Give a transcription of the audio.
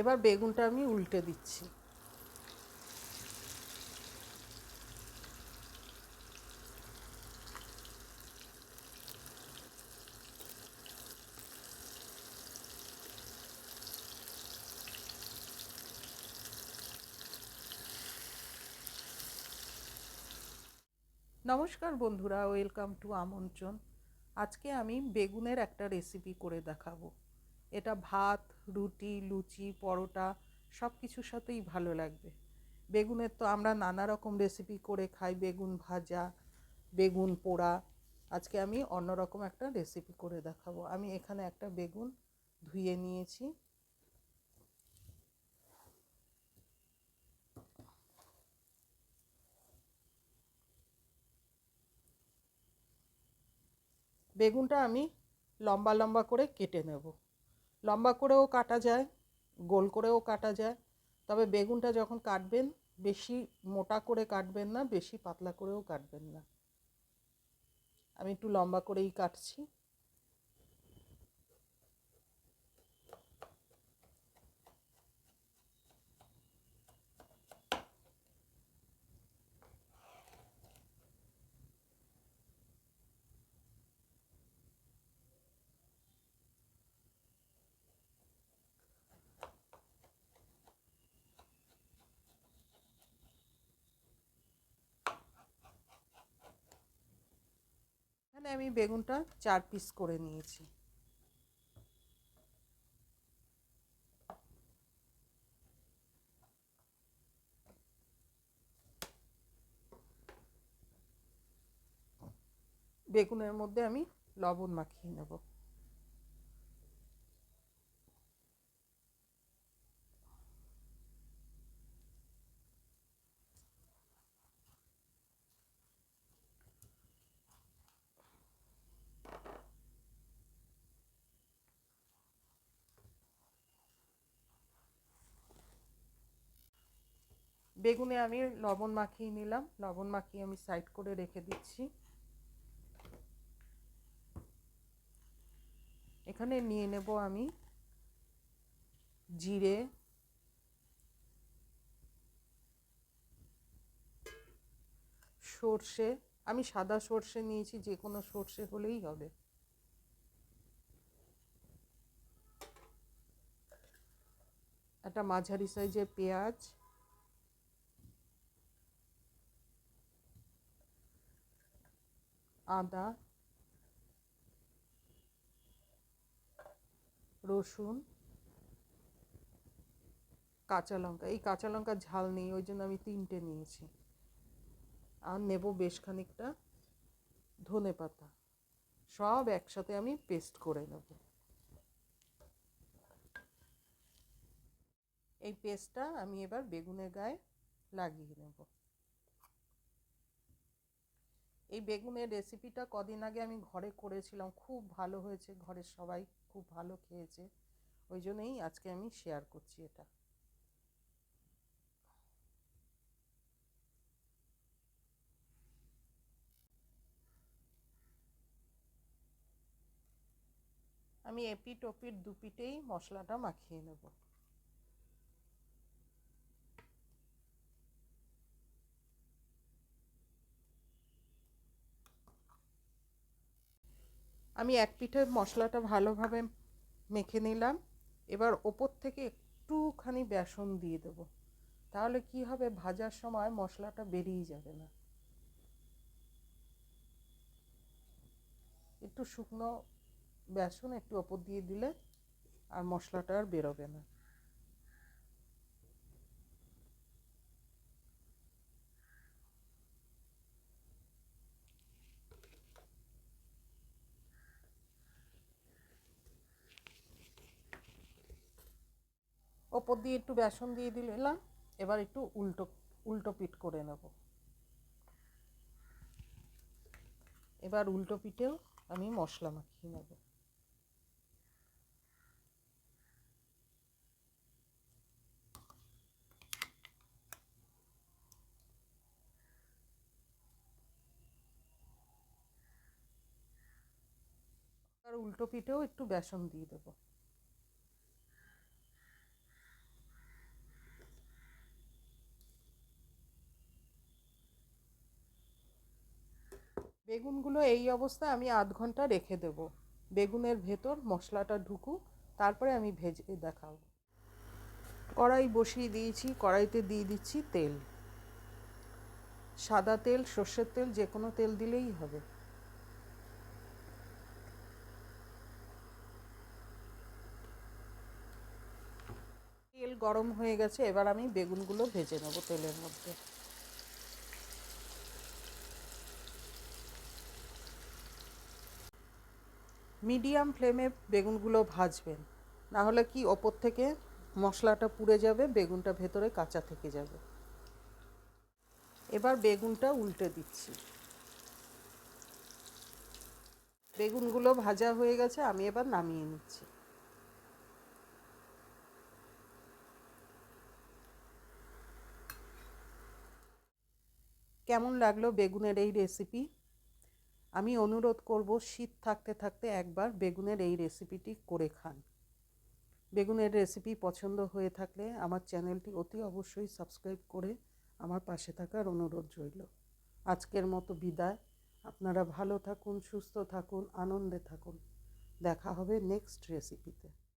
এবার বেগুনটা আমি উল্টে দিচ্ছি। নমস্কার বন্ধুরা, ওয়েলকাম টু আমন্ত্রণ। আজকে আমি বেগুনের একটা রেসিপি করে দেখাবো। এটা ভাত, রুটি, লুচি, পরোটা সব কিছুর সাথেই ভালো লাগবে। বেগুনের তো আমরা নানা রকম রেসিপি করে খাই, বেগুন ভাজা, বেগুন পোড়া। আজকে আমি অন্যরকম একটা রেসিপি করে দেখাবো। আমি এখানে একটা বেগুন ধুয়ে নিয়েছি। বেগুনটা আমি লম্বা লম্বা করে কেটে নেব। লম্বা করেও কাটা যায়, গোল করেও কাটা যায়, তবে বেগুনটা যখন কাটবেন, বেশি মোটা করে কাটবেন না, বেশি পাতলা করেও কাটবেন না। আমি একটু লম্বা করেই কাটছি। এখানে আমি বেগুনটা চার পিস করে নিয়েছি। বেগুনের মধ্যে আমি লবণ মাখিয়ে নেব। বেগুনে আমি লবণ মাখিয়ে নিলাম। লবণ মাখিয়ে আমি সাইড করে রেখে দিচ্ছি। এখানে নিয়ে নেব আমি জিরে। সর্ষে। আমি সাদা সর্ষে নিয়েছি, যে কোনো সর্ষে হলেই হবে। একটা মাঝারি সাইজের পেঁয়াজ। আদা, রসুন, কাঁচা লঙ্কা। এই কাঁচা লঙ্কার ঝাল নেই, ওই জন্য আমি তিনটে নিয়েছি। আর নেব বেশ খানিকটা ধনে পাতা। সব একসাথে আমি পেস্ট করে নেব। এই পেস্টটা আমি এবার বেগুনের গায়ে লাগিয়ে নেব। এই বেগুনের রেসিপিটা কদিন আগে আমি ঘরে করেছিলাম। খুব ভালো হয়েছে, ঘরের সবাই খুব ভালো খেয়েছে। ওই জন্যই আজকে আমি শেয়ার করছি এটা। আমি এপিট ওপিট দুপিটেই মশলাটা মাখিয়ে নেব। আমি এক পিঠে মশলাটা ভালোভাবে মেখে নিলাম। এবার ওপর থেকে একটুখানি বেসন দিয়ে দেবো। তাহলে কি হবে? ভাজার সময় মশলাটা বেরিয়ে যাবে না। একটু শুকনো বেসন একটু ওপর দিয়ে দিলে আর মশলাটা আর বেরোবে না। ওপর দিয়ে একটু বেসন দিয়ে দিলাম, এবার একটু উল্টো উল্টো পিঠ করে নেব। এবার উল্টো পিঠেও আমি মশলা মাখিয়ে নেব। আর উল্টো পিঠেও একটু বেসন দিয়ে দেবো। বেগুনগুলো এই অবস্থায় আমি আধ ঘণ্টা রেখে দেব। বেগুনের ভেতর মশলাটা ঢুকুক, তারপরে আমি ভেজে দেখাবো। কড়াই বসিয়ে দিয়েছি, কড়াইতে দিয়ে দিচ্ছি তেল। সাদা তেল, সর্ষের তেল, যে কোনো তেল দিলেই হবে। তেল গরম হয়ে গেছে, এবার আমি বেগুনগুলো ভেজে নেব তেলের মধ্যে। মিডিয়াম ফ্লেমে বেগুনগুলো ভাজবেন। না হলে কি ওপর থেকে মশলাটা পুড়ে যাবে, বেগুনটা ভেতরে কাঁচা থেকে যাবে। এবার বেগুনটা উল্টে দিচ্ছি। বেগুনগুলো ভাজা হয়ে গেছে, আমি এবার নামিয়ে নিচ্ছি। কেমন লাগল বেগুনের এই রেসিপি আমি অনুরোধ করব, শীত থাকতে থাকতে একবার বেগুনের এই রেসিপিটি করে খান। বেগুনের রেসিপি পছন্দ হয়ে থাকলে আমার চ্যানেলটি অতি অবশ্যই সাবস্ক্রাইব করে আমার পাশে থাকার অনুরোধ রইল। আজকের মতো বিদায়। আপনারা ভালো থাকুন, সুস্থ থাকুন, আনন্দে থাকুন। দেখা হবে নেক্সট রেসিপিতে।